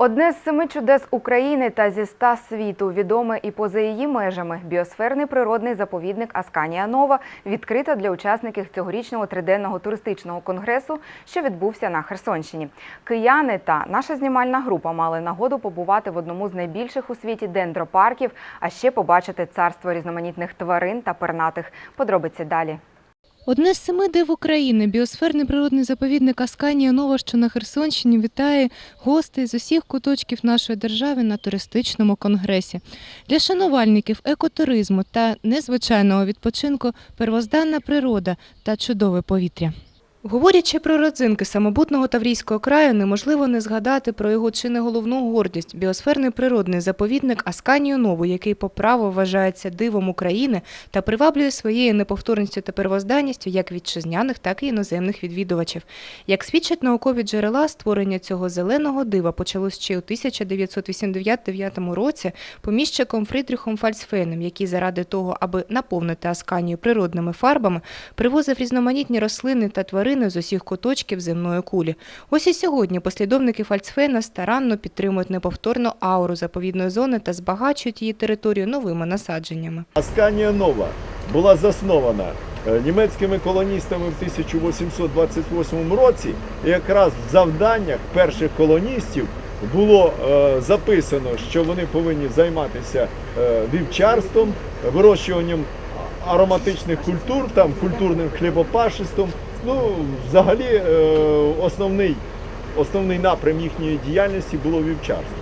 Одне з семи чудес України та зі ста світу відоме і поза її межами. Біосферний природний заповідник Асканія Нова відкрита для учасників цьогорічного триденного туристичного конгресу, що відбувся на Херсонщині. Кияни та наша знімальна група мали нагоду побувати в одному з найбільших у світі дендропарків, а ще побачити царство різноманітних тварин та пернатих. Подробиці далі. Одне з семи див України, біосферний природний заповідник Асканія Нова, що на Херсонщині, вітає гостей з усіх куточків нашої держави на туристичному конгресі. Для шанувальників екотуризму та незвичайного відпочинку первозданна природа та чудове повітря. Говорячи про родзинки самобутного Таврійського краю, неможливо не згадати про його чи не головну гордість – біосферний природний заповідник Асканію Нову, який по праву вважається дивом України та приваблює своєю неповторністю та первозданністю як вітчизняних, так і іноземних відвідувачів. Як свідчать наукові джерела, створення цього зеленого дива почалось ще у 1989 році поміщиком Фрідріхом Фальцфейном, який заради того, аби наповнити Асканію природними фарбами, привозив різноманітні рослини та тварини з усіх куточків земної кулі. Ось і сьогодні послідовники Фальцфейна старанно підтримують неповторну ауру заповідної зони та збагачують її територію новими насадженнями. Асканія Нова була заснована е, німецькими колоністами в 1828 році. Якраз в завданнях перших колоністів було е, записано, що вони повинні займатися е, вівчарством, вирощуванням ароматичних культур, там культурним хлібопашеством. Ну, взагалі, е, основний, основний напрям їхньої діяльності було вівчарство.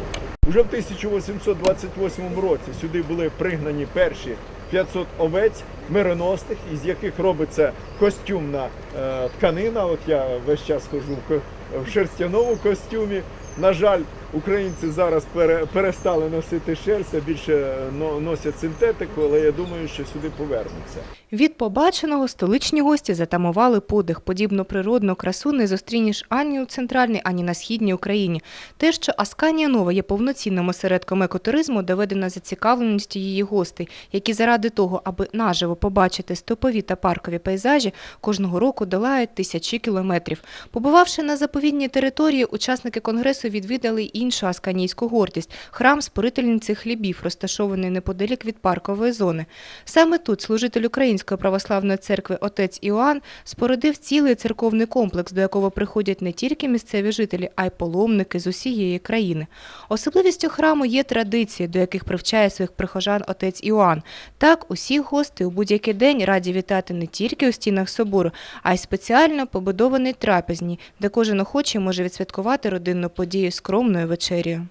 Уже в 1828 році сюди були пригнані перші 500 овець мироносних, із яких робиться костюмна е, тканина. От я весь час хожу в, шерстяному костюмі. На жаль, українці зараз пере, перестали носити шерсть, а більше е, но- носять синтетику, але я думаю, що сюди повернуться. Від побаченого столичні гості затамували подих. Подібну природну красу не зустрінеш ані у центральній, ані на східній Україні. Те, що Асканія Нова є повноцінним осередком екотуризму, доведено зацікавленістю її гостей, які заради того, аби наживо побачити стопові та паркові пейзажі, кожного року долають тисячі кілометрів. Побувавши на заповідній території, учасники конгресу відвідали іншу асканійську гордість – храм спорительниці хлібів, розташований неподалік від паркової зони. Саме тут служитель Української православної церкви отець Іоанн спорудив цілий церковний комплекс, до якого приходять не тільки місцеві жителі, а й паломники з усієї країни. Особливістю храму є традиції, до яких привчає своїх прихожан отець Іоанн. Так, усіх гостей у будь-який день раді вітати не тільки у стінах собору, а й спеціально побудованій трапезні, де кожен охочий може відсвяткувати родинну подію скромною вечерею.